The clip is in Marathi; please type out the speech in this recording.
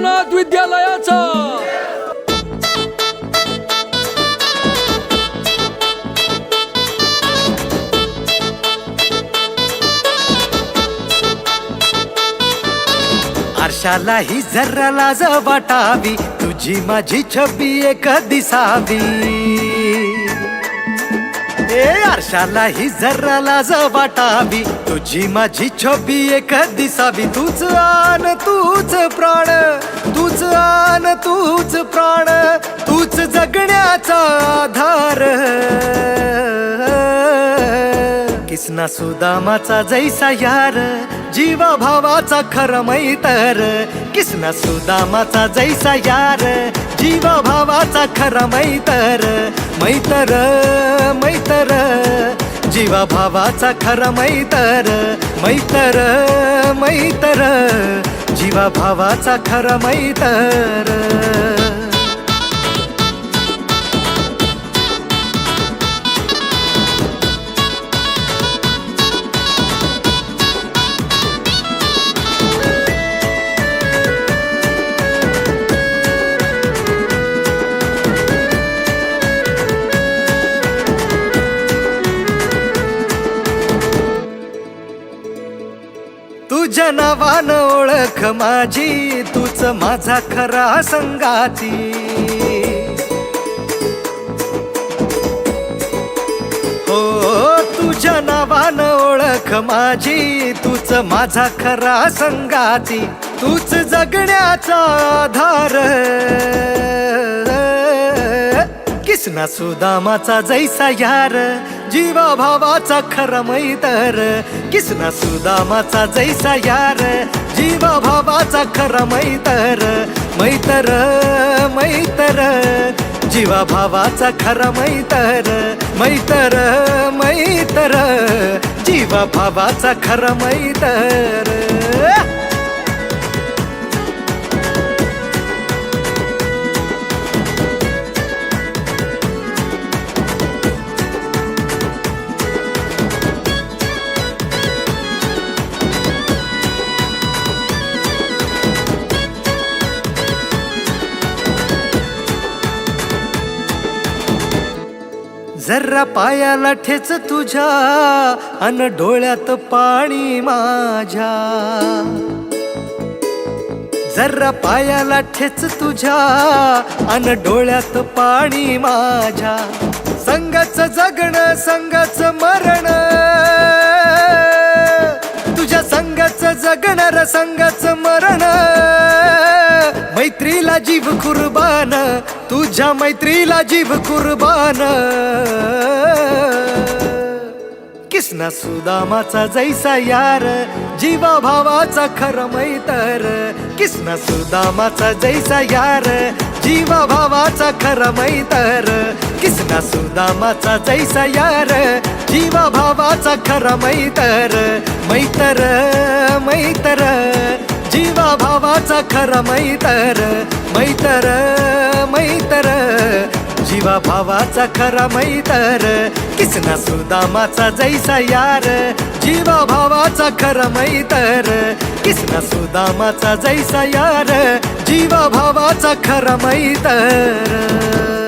भोलेनाथ विद्यालयाचा. आरशालाही जरा लाज वाटावी तुझी माझी छबी एक दिसावी. ए आरशालाही जरा लाज वाटावी. तुझी माझी छोपी एक दिसावी. तूच आन तूच प्राण. तूच आन तूच प्राण. तूच जगण्याचा आधार. किसना सुदामाचा जैसा यार जीवा भावाचा खर मैतर. किसना सुदामाचा जैसा यार जीवा भावाचा खर मैतर. मैतर जीवा भावाचा खरा मैतर मैतर मैतर. जीवा भावाचा खरा मैतर. तुझ्या नावानं ओळख माझी तूच माझा खरा संगाती. हो तुझ्या नावानं ओळख माझी तूच माझा खरा संगाती. तूच जगण्याचा आधार. किसना सुदामाचा जैसा यार. जीवा भावाचा खर मैतर किसना सुदामाचा जैसा यार. जीवा भावाचा खर मैतर मैतर मैतर जीवा भावाचा खर मैतर मैतर मैतर जीवा भावाचा खर मैतर जरा पायाला ठेच तुझ्या अन डोळ्यात पाणी माझ्या. जरा पायाला ठेच तुझ्या अन डोळ्यात पाणी माझ्या. संगच जगण संगाचं मरण. तुझ्या संगच जगणार संगच मरण. कुर्बान तुझ्या मैत्रीला जीव कुर्बान. किसना सुदामाचा जैसा यार जीवा भावाचा खर मैतर. किसना सुदामाचा जैसा यार जीवा भावाचा खर मैतर. किसना सुदामाचा जैसा यार जीवा भावाचा खर मैतर. मैतर मैतर. जीवा भावाचा खर मैतर मैतर मैतर. जीवा भावाचा खरा मैतर किसना सुदामाचा जैसा यार. जीवा भावाचा खरा मैतर किसना सुदामाचा जैसा यार. जीवा भावाचा खरा मैतर.